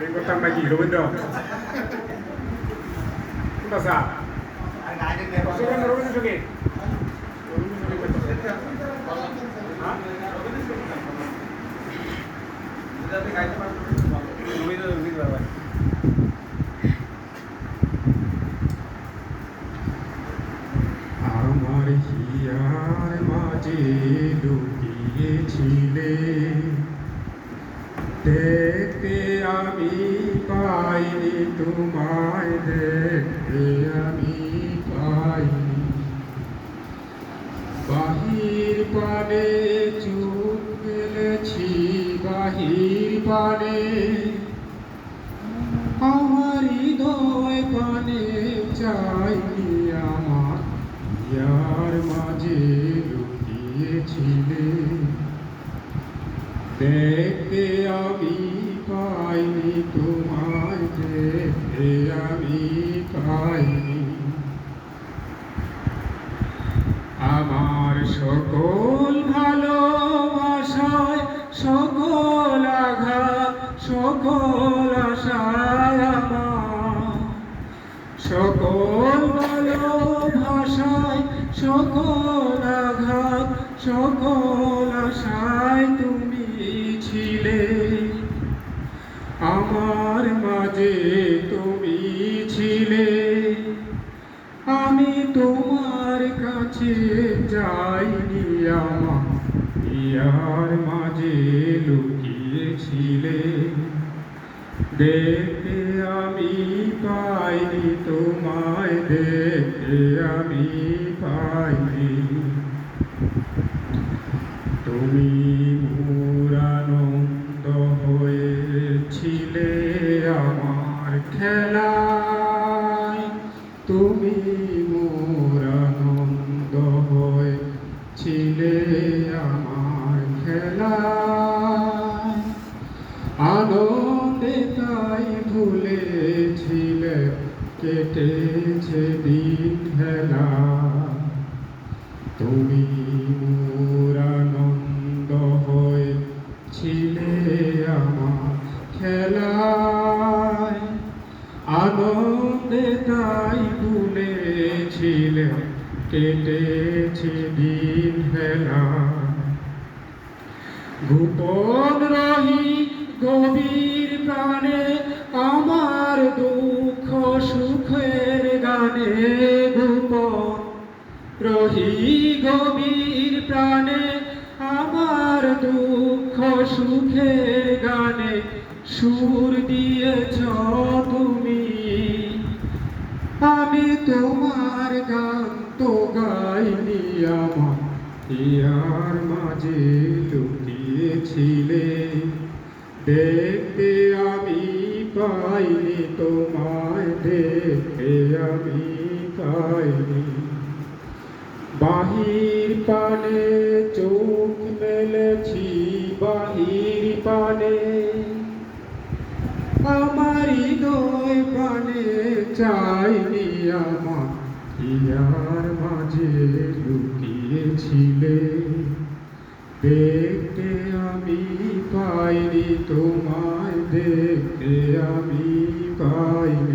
এই কথা নাকি রবীন্দ্র কোনটা স্যার সেখানে রবীন্দ্র সঙ্গে আমার হিয়ার মাঝে লুকিয়েছিলে দেখতে আমি পাইনি, তোমায় দেখতে আমি পাইনি। বাহির পানে চোখ ফেলেছি বাহির পানে। আমার হৃদয় পানে চাইনি আমার, ইয়ার মাঝে লুকিয়েছিলে। দেখতে আমি পাইনি, তোমায় দেখতে আমি পাইনি। আমার সকল ভালোবাসায়, সকল আঘাত, সকল আশায় আমার। সকল ভালোবাসায়, সকল আঘাত, সকল আশায় কাছে যাইনি আমার, ইয়ার মাঝে লুকিয়েছিলে। দেখতে আমি পাইনি, তোমায় দেখতে আমি পাইনি। তুমি মুরানন্দ হয়েছিলে আমার খেলায়। তুমি মুরানন্দ হয়েছিলে আমার খেলা। আনন্দে তাই ভুলেছিলে কেটেছে দিন খেলা। তুমি মুরানন্দ হয়েছিলে আমার খেলায়। আনন্দে তাই ভুলেছিলে কেটেছে দিন খেলা গোপন রহি গভীর প্রাণে আমার দুঃখ সুখের গানে গোপন রহি গভীর প্রাণে আমার দুঃখ সুখের গানে সুর দিয়েছ তুমি। আমি তোমার গান আমার ইয়ার মাঝে লুকিয়েছিলে দেখতে আমি পাইনি তোমায় দেখতে আমি পাইনি। বাহির পানে চোখ মেলেছি, বাহির পানে। আমার হৃদয় পানে চাইনি আমার ইয়ার মাঝে তোমায় দেখতে আমি পাই